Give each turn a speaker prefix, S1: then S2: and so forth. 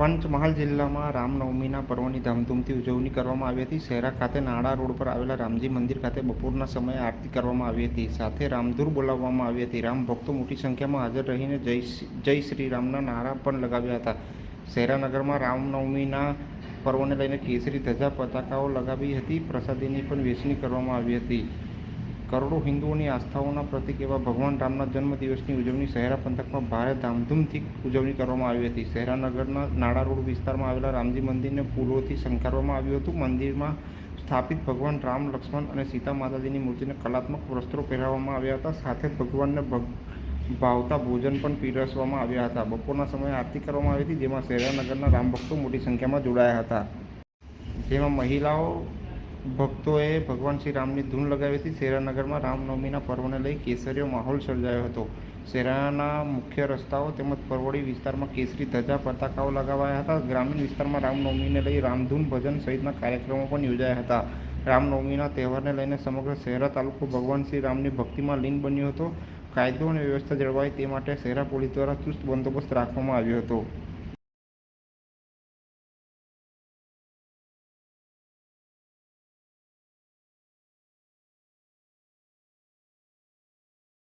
S1: પંચમહાલ જિલ્લામાં રામનવમીના પર્વની ધામધૂમથી ઉજવણી કરવામાં આવી હતી. શહેરા ખાતે નાડા રોડ પર આવેલા રામજી મંદિર ખાતે બપોરના સમયે આરતી કરવામાં આવી હતી. સાથે રામધૂર બોલાવવામાં આવી હતી. રામ ભક્તો મોટી સંખ્યામાં હાજર રહીને જય જય શ્રી રામના નારા પણ લગાવ્યા હતા. શહેરાનગરમાં રામનવમીના પર્વને લઈને કેસરી ધજા, પતાકાઓ લગાવી હતી. પ્રસાદીની પણ વેચણી કરવામાં આવી હતી. કરોડો હિન્દુઓની આસ્થાઓના પ્રતીક એવા ભગવાન રામના જન્મદિવસની ઉજવણી શહેરા પંથકમાં ભારે ધામધૂમથી ઉજવણી કરવામાં આવી હતી. શહેરા નગરના નાડા રોડ વિસ્તારમાં આવેલા રામજી મંદિરને ફૂલોથી શણગારવામાં આવ્યું હતું. મંદિરમાં સ્થાપિત ભગવાન રામ, લક્ષ્મણ અને સીતા માતાજીની મૂર્તિને કલાત્મક વસ્ત્રો પહેરાવવામાં આવ્યા હતા. સાથે જ ભગવાનને ભાવતા ભોજન પણ પીરસવામાં આવ્યા હતા. બપોરના સમયે આરતી કરવામાં આવી હતી, જેમાં શહેરા નગરના રામભક્તો મોટી સંખ્યામાં જોડાયા હતા. જેમાં મહિલાઓ ભક્તોએ ભગવાન શ્રી રામની ધૂન લગાવી હતી. શેરાનગરમાં રામનવમીના પર્વને લઈ કેસરીયો માહોલ સર્જાયો હતો. શહેરાના મુખ્ય રસ્તાઓ તેમજ પરવડી વિસ્તારમાં કેસરી ધજા, પતાકાઓ લગાવાયા હતા. ગ્રામીણ વિસ્તારમાં રામનવમીને લઈ રામધૂન ભજન સહિતના કાર્યક્રમો પણ યોજાયા હતા. રામનવમીના તહેવારને લઈને સમગ્ર શહેરા તાલુકો ભગવાન શ્રી રામની ભક્તિમાં લીન બન્યો હતો. કાયદો અને વ્યવસ્થા જળવાય તે માટે શહેરા પોલીસ દ્વારા ચુસ્ત બંદોબસ્ત રાખવામાં આવ્યો હતો.